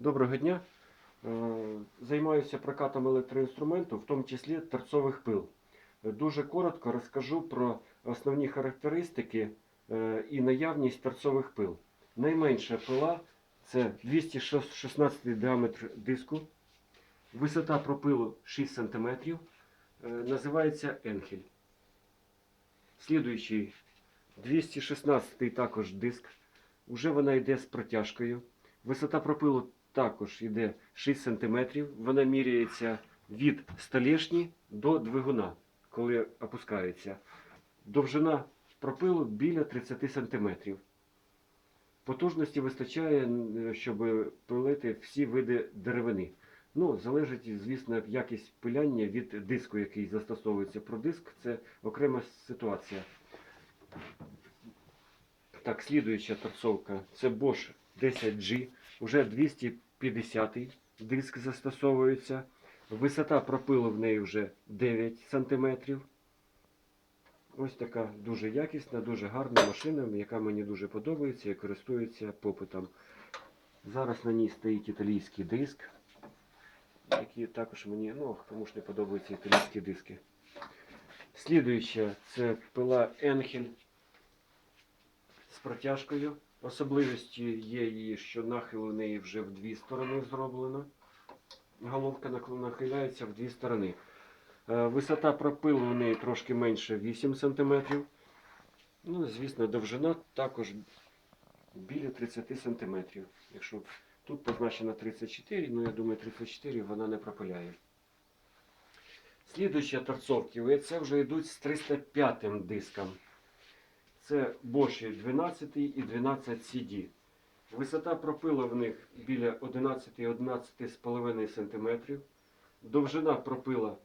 Доброго дня. Е, Займаюся прокатом електроінструменту, в тому числі торцових пил. Е, Дуже коротко розкажу про основні характеристики е, і наявність торцових пил. Найменша пила це 216 діаметр диску, висота пропилу 6 см, називається енхель. Слідуючий 216 також диск. Уже вона йде з протяжкою. Висота пропилу також йде 6 см. Вона міряється від столешні до двигуна, коли опускається. Довжина пропилу біля 30 см. Потужності вистачає, щоб пилити всі види деревини. Ну, залежить, звісно, якість пиляння від диску, який застосовується. Про диск це окрема ситуація. Так, слідуюча торцовка це Bosch 10G, вже 250 диск застосовується. Висота пропилу в неї вже 9 см. Ось така дуже якісна, дуже гарна машина, яка мені дуже подобається і користується попитом. Зараз на ній стоїть італійський диск, який також мені, ну, кому ж не подобаються італійські диски. Слідуюча це пила Енхель з протяжкою. Особливістю є її, що нахил у неї вже в дві сторони зроблено. Головка нахиляється в дві сторони. Е, Висота пропилу у неї трошки менше 8 см. Ну, звісно, довжина також біля 30 см. Якщо тут позначено 34, ну я думаю, 34 вона не пропиляє. Слідуючі торцовки, це вже йдуть з 305 диском. Це Bosch 12 і 12 CD. Висота пропилу в них біля 11-11,5 см. Довжина пропила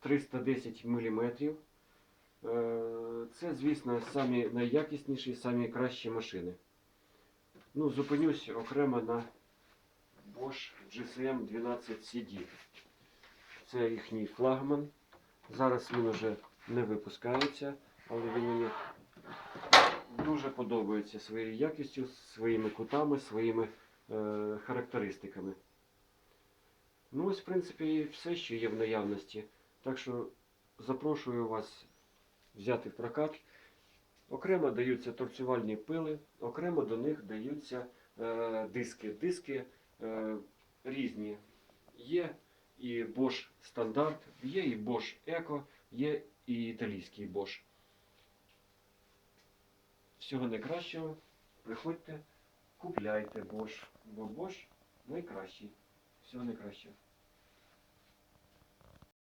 310 мм. Це, звісно, самі найякісніші, самі кращі машини. Ну, зупинюсь окремо на Bosch GSM 12 CD. Це їхній флагман. Зараз він вже не випускається, але він мені дуже подобається своєю якістю, своїми кутами, своїми е, характеристиками. Ну, ось, в принципі, все, що є в наявності. Так що запрошую вас взяти в прокат. Окремо даються торцювальні пили, окремо до них даються е, диски. Диски е, різні. Є і Bosch стандарт, є і Bosch Eco, є і італійський Bosch. Всього найкращого. Приходьте, купляйте Bosch, бо Bosch найкращий. Всього найкращого.